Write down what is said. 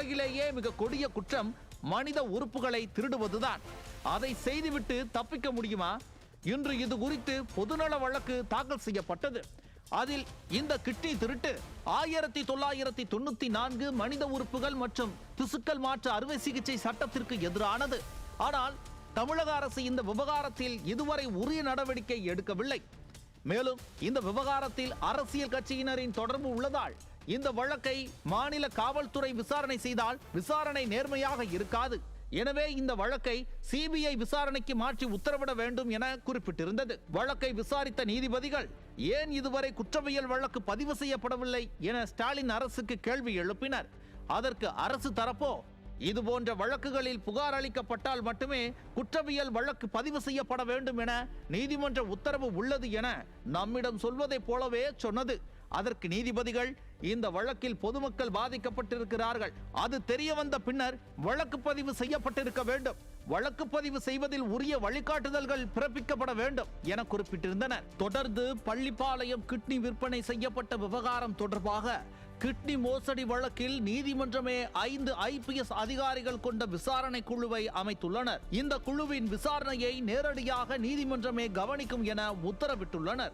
உலகிலேயே மிக கொடிய குற்றம் மனித உறுப்புகளை திருடுவதுதான். அதை செய்துவிட்டு தப்பிக்க முடியுமா? இன்று இது குறித்து பொதுநல வழக்கு தாக்கல் செய்யப்பட்டது. அதில் இந்த கிட்னி திருட்டு ஆயிரத்தி தொள்ளாயிரத்தி தொண்ணூத்தி நான்கு மனித உறுப்புகள் மற்றும் திசுக்கள் மாற்று அறுவை சிகிச்சை சட்டத்திற்கு எதிரானது. ஆனால் தமிழக அரசு இந்த விவகாரத்தில் இதுவரை உரிய நடவடிக்கை எடுக்கவில்லை. மேலும் இந்த விவகாரத்தில் அரசியல் கட்சியினரின் தொடர்பு உள்ளதால் இந்த வழக்கை மாநில காவல்துறை விசாரணை செய்தால் விசாரணை நேர்மையாக இருக்காது. எனவே இந்த வழக்கை சிபிஐ விசாரணைக்கு மாற்றி உத்தரவிட வேண்டும் என குறிப்பிட்டிருந்தது. வழக்கை விசாரித்த நீதிபதிகள் ஏன் இதுவரை குற்றவியல் வழக்கு பதிவு செய்யப்படவில்லை? என ஸ்டாலின் அரசுக்கு கேள்வி எழுப்பினர். அதற்கு அரசு தரப்போ? இது போன்ற வழக்குகளில் புகார் அளிக்கப்பட்டால் மட்டுமே குற்றவியல் வழக்கு பதிவு செய்யப்பட வேண்டும் என நீதிமன்ற உத்தரவு உள்ளது என நம்மிடம் சொல்வதைப் போலவே சொன்னது. அதற்கு நீதிபதிகள் இந்த வழக்கில் பொதுமக்கள் பாதிக்கப்பட்டிருக்கிறார்கள். அது தெரிய வந்த பின்னர் வழக்கு பதிவு செய்யப்பட்டிருக்க வேண்டும். வழக்கு பதிவு செய்வதில் உரிய வழிகாட்டுதல்கள் பிறப்பிக்கப்பட வேண்டும் என குறிப்பிட்டிருந்தனர். தொடர்ந்து பள்ளிப்பாளையம் கிட்னி விற்பனை செய்யப்பட்ட விவகாரம் தொடர்பாக கிட்னி மோசடி வழக்கில் நீதிமன்றமே ஐந்து ஐபிஎஸ் அதிகாரிகள் கொண்ட விசாரணை குழுவை அமைத்துள்ளனர். இந்த குழுவின் விசாரணையை நேரடியாக நீதிமன்றமே கவனிக்கும் என உத்தரவிட்டுள்ளனர்.